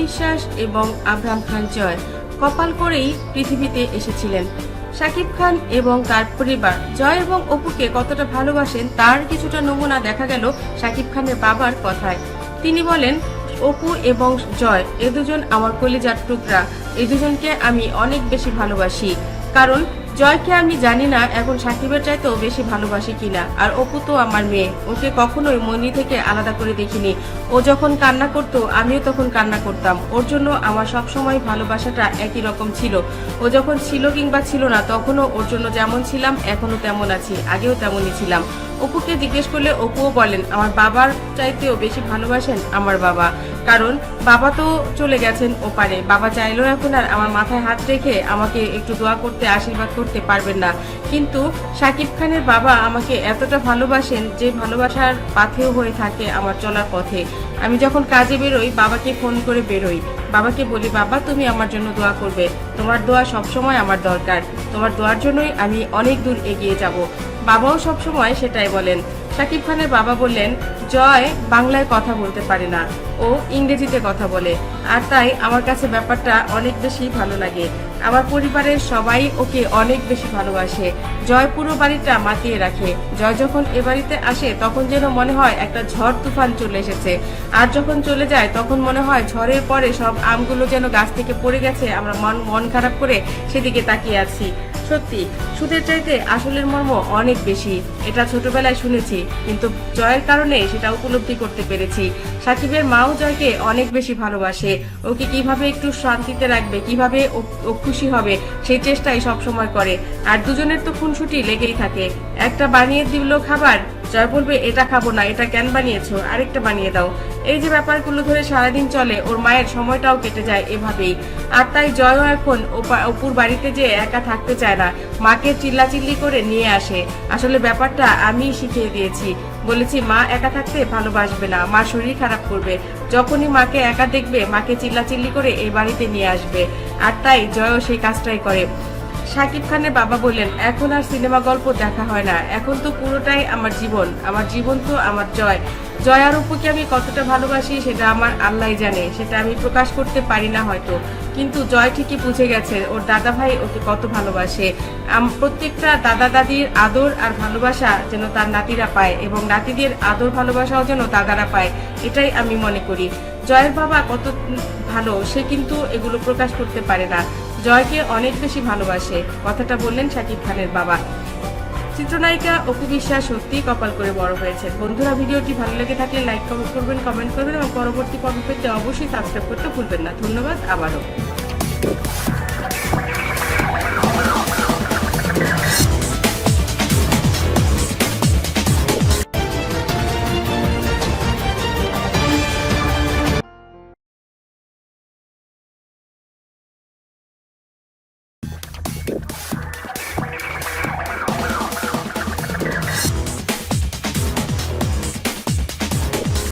বিশ্বাস এবং আব্রাহাম খান জয় কপাল করেই পৃথিবীতে এসেছিলেন। শাকিব খান এবং তার পরিবার জয় এবং অপুকে কতটা ভালোবাসেন তার কিছুটা নমুনা দেখা গেল শাকিব খানের বাবার কথায়। তিনি বলেন, অপু এবং জয়, এ দুজন আমার কলিজার টুকরা। এ দুজনকে আমি অনেক বেশি ভালোবাসি। কারণ জয়কে আমি জানি না, এখন সাকিবের চাইতেও বেশি ভালোবাসি কিনা। আর অপু তো আমার মেয়ে, ওকে কখনোই মনি থেকে আলাদা করে দেখিনি। ও যখন কান্না করত, আমিও তখন কান্না করতাম। ওর জন্য আমার সবসময় ভালোবাসাটা একই রকম ছিল। ও যখন ছিল কিংবা ছিল না, তখনও ওর জন্য যেমন ছিলাম, এখনও তেমন আছি, আগেও তেমনই ছিলাম। অপুকে জিজ্ঞেস করলে অপুও বলেন, আমার বাবার চাইতেও বেশি ভালোবাসেন আমার বাবা। কারণ বাবা তো চলে গেছেন ওপারে। বাবা চাইলেও এখন আর আমার মাথায় হাত রেখে আমাকে একটু দোয়া করতে, আশীর্বাদ করতে পারবেন না। কিন্তু শাকিব খানের বাবা আমাকে এতটা ভালোবাসেন যে ভালোবাসার পাথেও হয়ে থাকে আমার চলার পথে। আমি যখন কাজে বেরোই, বাবাকে ফোন করে বেরোই। বাবাকে বলি, বাবা, তুমি আমার জন্য দোয়া করবে। তোমার দোয়া সবসময় আমার দরকার। তোমার দোয়ার জন্যই আমি অনেক দূর এগিয়ে যাব। বাবাও সবসময় সেটাই বলেন। শাকিব খানের বাবা বললেন, জয় বাংলায় কথা বলতে পারে না। ও ইংরেজিতে কথা বলে। আর তাই আমার কাছে ব্যাপারটা অনেক বেশি ভালো লাগে। আমার পরিবারের সবাই ওকে অনেক বেশি ভালোবাসে। জয় পুরো বাড়িটা মাতিয়ে রাখে। জয় যখন এ বাড়িতে আসে, তখন যেন মনে হয় একটা ঝড় তুফান চলে এসেছে। আর যখন চলে যায়, তখন মনে হয় ঝড়ের পরে সব আমগুলো যেন গাছ থেকে পড়ে গেছে। আমরা মন মন খারাপ করে সেদিকে তাকিয়ে আছি। সত্যি, সুদের চাইতে আসলের মর্ম অনেক বেশি। এটা ছোটবেলায় শুনেছি, কিন্তু জয়ের কারণে সেটা উপলব্ধি করতে পেরেছি। সাকিবের মাও জয়কে অনেক বেশি ভালোবাসে। ওকে কীভাবে একটু শান্তিতে রাখবে, কীভাবে ও- খুশি হবে, সেই চেষ্টাই সবসময় করে। আর দুজনের তো খুনসুটি লেগেই থাকে। একটা বানিয়ে দিল খাবার জয় বলবে, এটা খাব না, এটা কেন বানিয়েছো? আরেকটা বানিয়ে দাও। এই যে ব্যাপারগুলো ধরে সারাদিন চলে, ওর মায়ের সময়টাও কেটে যায় এভাবেই। আর তাই জয়ও এখন অপুর বাড়িতে যে একা থাকতে চায় না, মাকে চিল্লাচিল্লি করে নিয়ে আসে। আসলে ব্যাপারটা আমি শিখিয়ে দিয়েছি। বলেছি, মা একা থাকতে ভালোবাসবে না, মা শরীর খারাপ করবে। যখনই মাকে একা দেখবে, মাকে চিল্লাচিল্লি করে এই বাড়িতে নিয়ে আসবে। আর তাই জয়ও সেই কাজটাই করে। শাকিব খানের বাবা বললেন, এখন আর সিনেমা গল্প দেখা হয় না। এখন তো পুরোটাই আমার জীবন। আমার জীবন তো আমার জয়। জয় আর আমি কতটা ভালোবাসি সেটা আমার আল্লাহ জানে। সেটা আমি প্রকাশ করতে পারি না হয়তো। কিন্তু জয় ঠিকই বুঝে গেছে, ওর দাদা ভাই ওকে কত ভালোবাসে। প্রত্যেকটা দাদা দাদির আদর আর ভালোবাসা যেন তার নাতিরা পায় এবং নাতিদের আদর ভালোবাসাও যেন দাদারা পায়, এটাই আমি মনে করি। জয়ের বাবা কত ভালো, সে কিন্তু এগুলো প্রকাশ করতে পারে না। জয়কে অনেক বেশি ভালোবাসে, কথাটা বললেন শাকিব খানের বাবা। চিত্রনায়িকা অপু বিশ্বাস সত্যিই কপাল করে বড় হয়েছে বন্ধুরা, ভিডিওটি ভালো লেগে থাকলে লাইক কমেন্ট করবেন কমেন্ট করবেন এবং পরবর্তী পর্ব পেতে অবশ্যই সাবস্ক্রাইব করতে ভুলবেন না। ধন্যবাদ, আবারও।